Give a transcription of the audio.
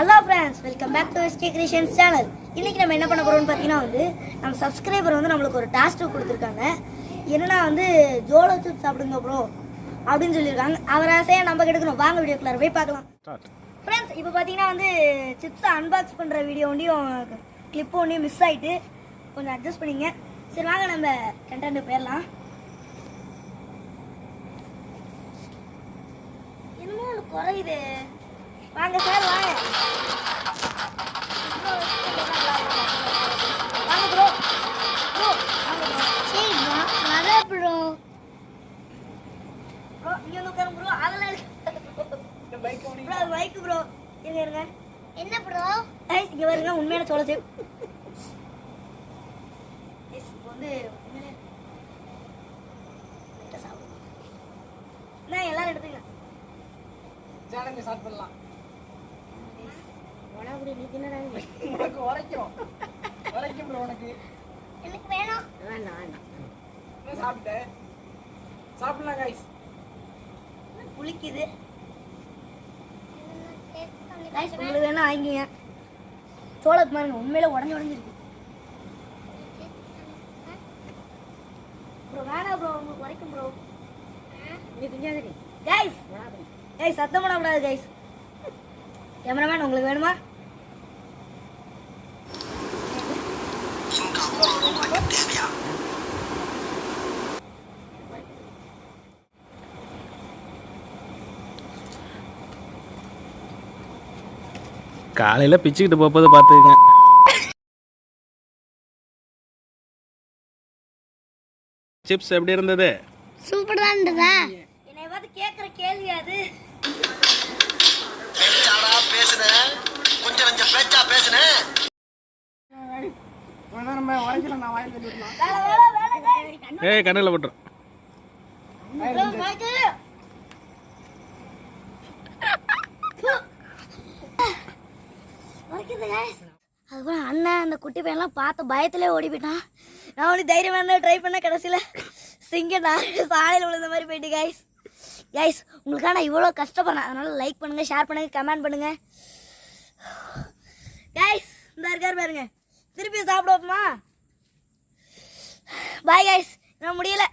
Hello friends welcome back to SK creations channel இன்னைக்கு நம்ம என்ன பண்ண போறோம்னு பார்த்தீங்கன்னா வந்து நம்ம சப்ஸ்கிரைபர் வந்து நம்மளுக்கு ஒரு டாஸ்க் கொடுத்துருக்காங்க. என்னன்னா வந்து ஜோலோ சிப்ஸ் சாப்பிடுங்க ப்ரோ அப்படின்னு சொல்லியிருக்காங்க. அவர் ஆசையாக நம்ம கெடுக்கணும். வாங்க வீடியோக்குள்ளார போய் பார்க்கலாம். ஃப்ரெண்ட்ஸ் இப்போ பார்த்தீங்கன்னா வந்து சிப்ஸை அன்பாக்ஸ் பண்ணுற வீடியோ ஒன்றையும் கிளிப்பு ஒன்றையும் மிஸ் ஆயிட்டு கொஞ்சம் அட்ஜஸ்ட் பண்ணிங்க. சரி வாங்க நம்ம கண்டென்ட் போயிடலாம். என்னமோ ஒன்று குறையுது. வாங்க சார் ப்ரோ இங்க வந்து உட்காருங்க ப்ரோ அதெல்லாம் ப்ரோ அது பைக் ப்ரோ இருங்க இருங்க. என்ன ப்ரோ இங்க வருங்க உண்மையான சோள சேவ் வந்து என்ன எல்லாரும் எடுத்துங்க. சேலஞ்சு ஸ்டார்ட் பண்ணலாம். உனக்கு நீ தின்னதாங்க உனக்கு உரைக்கும். உரைக்கும் bro உனக்கு. எனக்கு வேணும். வேண்டாம் வேண்டாம் என்ன சாப்பிட்ட? சாப்பிடலாம் கைஸ் புளிக்குது. உங்களுக்கு வேணா வாங்கிங்க. சோளத்து பாருங்க உண்மையில உடஞ்சி உடஞ்சிருக்கு. ப்ரோ வேணாம் ப்ரோ உங்களுக்கு வரைக்கும் ப்ரோ நீ திங்காதீங்க கைஸ் கைஸ் சத்தம் பண்ணக்கூடாது கைஸ் கேமராமேன் உங்களுக்கு வேணுமா? காலையில் பிச்சுக்கிட்டு போப்பது பார்த்துக்குங்க சிப்ஸ் எப்படி இருந்தது? சூப்பர் தான் இருந்ததா? என்னை பார்த்து கேட்குற கேள்வி அது. பேச்சாடா பேசுன. கொஞ்சம் கொஞ்சம் பேச்சா பேசுன. இவ்வளோ நம்ம உரைக்கல நான் வாயில் தள்ளி விடலாம் வேலை வேலை வேலை. guys. ஏய் கண்ணில் போட்டுரும் ப்ரோ, அதுக்கப்புறம் அண்ணன் அந்த குட்டி பையன்லாம் பார்த்து பயத்திலே ஓடி போயிட்டான் நான் ஒன்று தைரியமாக இருந்தால் ட்ரை பண்ண கடைசியில். சிங்க சாலையில் விழுந்த மாதிரி போயிட்டு கைஸ் கைஸ் உங்களுக்காக நான் இவ்வளோ கஷ்டப்படுறேன். அதனால லைக் பண்ணுங்கள் ஷேர் பண்ணுங்கள் கமெண்ட் பண்ணுங்கள் கைஸ் இந்த இருக்கார் பாருங்க. திருப்பி சாப்பிடுவோமா பாய் கைஸ் நான் முடியல.